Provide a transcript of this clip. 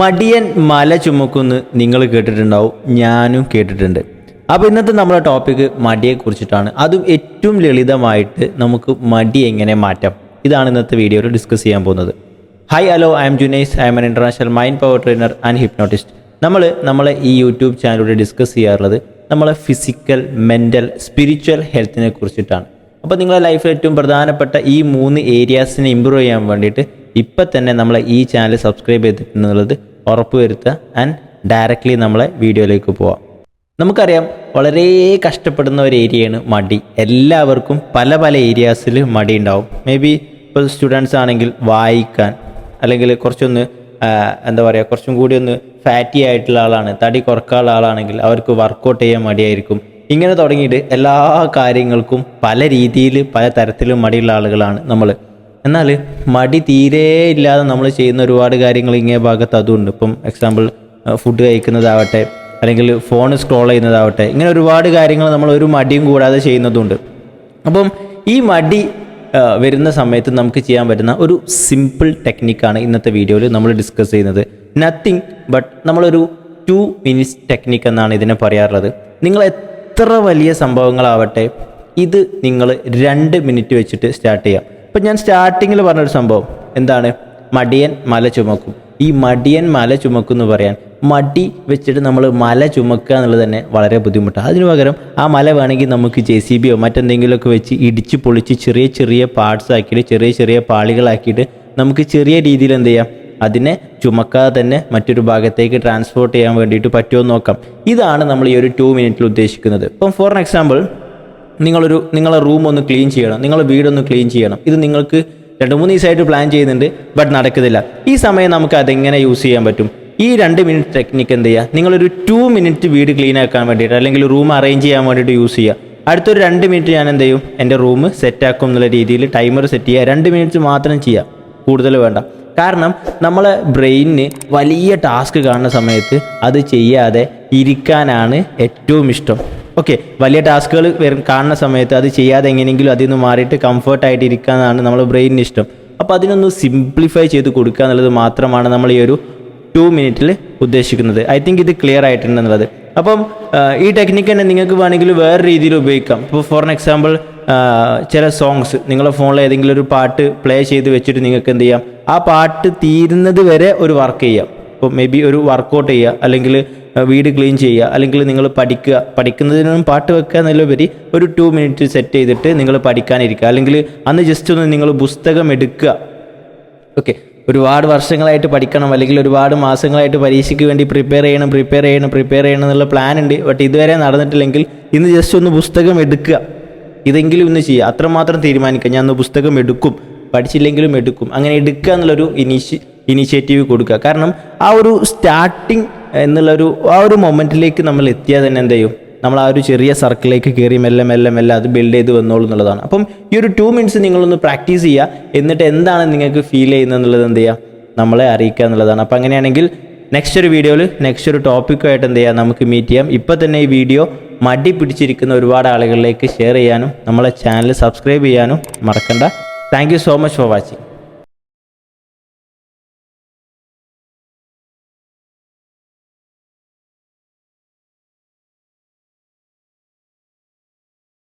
മടിയൻ മല ചുമക്കുന്ന് നിങ്ങൾ കേട്ടിട്ടുണ്ടാവും ഞാനും കേട്ടിട്ടുണ്ട്. അപ്പോൾ ഇന്നത്തെ നമ്മുടെ ടോപ്പിക്ക് മടിയെ കുറിച്ചിട്ടാണ് അതും ഏറ്റവും ലളിതമായിട്ട് നമുക്ക് മടി എങ്ങനെ മാറ്റാം? ഇതാണ് ഇന്നത്തെ വീഡിയോയിൽ ഡിസ്കസ് ചെയ്യാൻ പോകുന്നത്. Hi hello I am Junais I am an international mind power trainer and hypnotist നമ്മൾ നമ്മളെ ഈ യൂട്യൂബ് ചാനലിലൂടെ ഡിസ്കസ് ചെയ്യാറുള്ളത് നമ്മളെ ഫിസിക്കൽ മെന്റൽ സ്പിരിച്വൽ ഹെൽത്തിനെ കുറിച്ചിട്ടാണ്. അപ്പോൾ നിങ്ങളുടെ ലൈഫിൽ ഏറ്റവും പ്രധാനപ്പെട്ട ഈ മൂന്ന് ഏരിയാസിനെ ഇമ്പ്രൂവ് ചെയ്യാൻ വേണ്ടിയിട്ട് ഇപ്പം തന്നെ നമ്മളെ ഈ ചാനൽ സബ്സ്ക്രൈബ് ചെയ്തിട്ടുള്ളത് ഉറപ്പ് വരുത്തുക ആൻഡ് ഡയറക്റ്റ്ലി നമ്മളെ വീഡിയോയിലേക്ക് പോവാം. നമുക്കറിയാം വളരെ കഷ്ടപ്പെടുന്ന ഒരു ഏരിയയാണ് മടി. എല്ലാവർക്കും പല പല ഏരിയാസിൽ മടി ഉണ്ടാവും. മേ ബി ഇപ്പോൾ സ്റ്റുഡൻസ് ആണെങ്കിൽ വായിക്കാൻ അല്ലെങ്കിൽ കുറച്ചൊന്ന് എന്താ പറയുക കുറച്ചും കൂടി ഒന്ന് ഫാറ്റി ആയിട്ടുള്ള ആളാണ് തടി കുറക്കാനുള്ള ആളാണെങ്കിൽ അവർക്ക് വർക്കൗട്ട് ചെയ്യാൻ മടിയായിരിക്കും. ഇങ്ങനെ തുടങ്ങിയിട്ട് എല്ലാ കാര്യങ്ങൾക്കും പല രീതിയിൽ പല തരത്തിലും മടിയുള്ള ആളുകളാണ് നമ്മൾ എന്നാൽ മടി തീരെ ഇല്ലാതെ നമ്മൾ ചെയ്യുന്ന ഒരുപാട് കാര്യങ്ങൾ ഇങ്ങേ ഭാഗത്ത് അതുണ്ട്. ഇപ്പം എക്സാമ്പിൾ ഫുഡ് കഴിക്കുന്നതാവട്ടെ അല്ലെങ്കിൽ ഫോൺ സ്ക്രോൾ ചെയ്യുന്നതാവട്ടെ ഇങ്ങനെ ഒരുപാട് കാര്യങ്ങൾ നമ്മൾ ഒരു മടിയും കൂടാതെ ചെയ്യുന്നതുണ്ട്. അപ്പം ഈ മടി വരുന്ന സമയത്ത് നമുക്ക് ചെയ്യാൻ പറ്റുന്ന ഒരു സിമ്പിൾ ടെക്നിക്കാണ് ഇന്നത്തെ വീഡിയോയിൽ നമ്മൾ ഡിസ്കസ് ചെയ്യുന്നത്. നത്തിങ് ബട്ട് നമ്മളൊരു ടു മിനിറ്റ്സ് ടെക്നിക്ക് എന്നാണ് ഇതിനെ പറയാറുള്ളത്. നിങ്ങൾ എത്ര വലിയ സംഭവങ്ങളാവട്ടെ ഇത് നിങ്ങൾ രണ്ട് മിനിറ്റ് വെച്ചിട്ട് സ്റ്റാർട്ട് ചെയ്യാം. ഇപ്പം ഞാൻ സ്റ്റാർട്ടിങ്ങിൽ പറഞ്ഞൊരു സംഭവം. എന്താണ്? മടിയൻ മല ചുമക്കും. ഈ മടിയൻ മല ചുമക്കും എന്ന് പറയാൻ മടി വെച്ചിട്ട് നമ്മൾ മല ചുമക്കുക എന്നുള്ളത് തന്നെ വളരെ ബുദ്ധിമുട്ടാണ് അതിനു പകരം ആ മല വേണമെങ്കിൽ നമുക്ക് ജെ സി ബിയോ മറ്റെന്തെങ്കിലുമൊക്കെ വെച്ച് ഇടിച്ച് പൊളിച്ച് ചെറിയ ചെറിയ പാർട്സ് ആക്കിയിട്ട് ചെറിയ ചെറിയ പാളികളാക്കിയിട്ട് നമുക്ക് ചെറിയ രീതിയിൽ എന്ത് ചെയ്യാം? അതിനെ ചുമക്കാതെ തന്നെ മറ്റൊരു ഭാഗത്തേക്ക് ട്രാൻസ്പോർട്ട് ചെയ്യാൻ വേണ്ടിയിട്ട് പറ്റുമോ നോക്കാം. ഇതാണ് നമ്മൾ ഈ ഒരു ടു മിനിറ്റിൽ ഉദ്ദേശിക്കുന്നത്. ഇപ്പം ഫോർ എക്സാമ്പിൾ നിങ്ങളൊരു നിങ്ങളുടെ റൂം ഒന്ന് ക്ലീൻ ചെയ്യണം നിങ്ങളെ വീടൊന്ന് ക്ലീൻ ചെയ്യണം. ഇത് നിങ്ങൾക്ക് രണ്ട് മൂന്ന് ദിവസമായിട്ട് പ്ലാൻ ചെയ്യുന്നുണ്ട് ബട്ട് നടക്കുന്നില്ല ഈ സമയം നമുക്ക് അതെങ്ങനെ യൂസ് ചെയ്യാൻ പറ്റും? ഈ രണ്ട് മിനിറ്റ് ടെക്നിക്ക് എന്ത് ചെയ്യുക നിങ്ങളൊരു ടു മിനിറ്റ് വീട് ക്ലീൻ ആക്കാൻ വേണ്ടിയിട്ട് അല്ലെങ്കിൽ റൂം അറേഞ്ച് ചെയ്യാൻ വേണ്ടിയിട്ട് യൂസ് ചെയ്യുക അടുത്തൊരു രണ്ട് മിനിറ്റ് ഞാൻ എന്ത് ചെയ്യും? എന്റെ റൂം സെറ്റ് ആക്കും എന്നുള്ള രീതിയിൽ ടൈമർ സെറ്റ് ചെയ്യുക. രണ്ട് മിനിറ്റ്സ് മാത്രം ചെയ്യുക കൂടുതൽ വേണ്ട. കാരണം നമ്മളെ ബ്രെയിനിന് വലിയ ടാസ്ക് കാണുന്ന സമയത്ത് അത് ചെയ്യാതെ ഇരിക്കാനാണ് ഏറ്റവും ഇഷ്ടം. ഓക്കെ വലിയ ടാസ്കുകൾ കാണുന്ന സമയത്ത് അത് ചെയ്യാതെ എങ്ങനെയെങ്കിലും അതിൽ നിന്ന് മാറിയിട്ട് കംഫർട്ടായിട്ട് ഇരിക്കാനാണ് നമ്മുടെ ബ്രെയിനിന് ഇഷ്ടം. അപ്പോൾ അതിനൊന്ന് സിംപ്ലിഫൈ ചെയ്ത് കൊടുക്കുക എന്നുള്ളത് മാത്രമാണ് നമ്മൾ ഈ ഒരു ടു മിനിറ്റിൽ ഉദ്ദേശിക്കുന്നത്. ഐ തിങ്ക് ഇത് ക്ലിയർ ആയിട്ടുണ്ടെന്നുള്ളത്. അപ്പം ആ, ഈ ടെക്നിക്ക് തന്നെ നിങ്ങൾക്ക് വേണമെങ്കിൽ വേറെ രീതിയിൽ ഉപയോഗിക്കാം. ഇപ്പോൾ ഫോർ എക്സാമ്പിൾ ചില സോങ്സ് നിങ്ങളുടെ ഫോണിൽ ഏതെങ്കിലും ഒരു പാട്ട് പ്ലേ ചെയ്ത് വെച്ചിട്ട് നിങ്ങൾക്ക് എന്ത് ചെയ്യാം? ആ പാട്ട് തീരുന്നത് വരെ ഒരു വർക്ക് ചെയ്യാം. ഇപ്പോൾ മേ ബി ഒരു വർക്കൗട്ട് ചെയ്യുക അല്ലെങ്കിൽ വീട് ക്ലീൻ ചെയ്യുക അല്ലെങ്കിൽ നിങ്ങൾ പഠിക്കുക പഠിക്കുന്നതിനും പാട്ട് വെക്കുക എന്നുള്ളവരി ഒരു ടു മിനിറ്റ് സെറ്റ് ചെയ്തിട്ട് നിങ്ങൾ പഠിക്കാനിരിക്കുക. അല്ലെങ്കിൽ അന്ന് ജസ്റ്റ് ഒന്ന് നിങ്ങൾ പുസ്തകം എടുക്കുക. ഓക്കെ ഒരുപാട് വർഷങ്ങളായിട്ട് പഠിക്കണം അല്ലെങ്കിൽ ഒരുപാട് മാസങ്ങളായിട്ട് പരീക്ഷയ്ക്ക് വേണ്ടി പ്രിപ്പയർ ചെയ്യണം പ്രിപ്പയർ ചെയ്യണം പ്രിപ്പയർ ചെയ്യണം എന്നുള്ള പ്ലാൻ ഉണ്ട്. ബട്ട് ഇതുവരെ നടന്നിട്ടില്ലെങ്കിൽ ഇന്ന് ജസ്റ്റ് ഒന്ന് പുസ്തകം എടുക്കുക. ഇതെങ്കിലും ഇന്ന് ചെയ്യുക. അത്രമാത്രം തീരുമാനിക്കുക. ഞാൻ ഒന്ന് പുസ്തകം എടുക്കും. പഠിച്ചില്ലെങ്കിലും എടുക്കും. അങ്ങനെ എടുക്കുക എന്നുള്ളൊരു ഇനീഷ്യ ഇനീഷ്യേറ്റീവ് കൊടുക്കുക. കാരണം ആ ഒരു സ്റ്റാർട്ടിങ് എന്നുള്ളൊരു ആ ഒരു മൊമെന്റിലേക്ക് നമ്മൾ എത്തിയാൽ തന്നെ എന്ത് ചെയ്യും? നമ്മൾ ആ ഒരു ചെറിയ സർക്കിളിലേക്ക് കയറി മെല്ലെ മെല്ലെ മെല്ലെ അത് ബിൽഡ് ചെയ്ത് വന്നോളൂ എന്നുള്ളതാണ്. അപ്പം ഈ ഒരു ടു മിനിറ്റ്സ് നിങ്ങളൊന്ന് പ്രാക്ടീസ് ചെയ്യുക. എന്നിട്ട് എന്താണ് നിങ്ങൾക്ക് ഫീൽ ചെയ്യുന്നത് എന്നുള്ളത് എന്ത് ചെയ്യുക? നമ്മളെ അറിയിക്കുക എന്നുള്ളതാണ്. അപ്പം അങ്ങനെയാണെങ്കിൽ നെക്സ്റ്റ് ഒരു വീഡിയോയിൽ നെക്സ്റ്റ് ഒരു ടോപ്പിക്കുമായിട്ട് എന്ത് ചെയ്യാം നമുക്ക് മീറ്റ് ചെയ്യാം. ഇപ്പം തന്നെ ഈ വീഡിയോ മടി പിടിച്ചിരിക്കുന്ന ഒരുപാട് ആളുകളിലേക്ക് ഷെയർ ചെയ്യാനും നമ്മളെ ചാനൽ സബ്സ്ക്രൈബ് ചെയ്യാനും മറക്കണ്ട. Thank so much for watching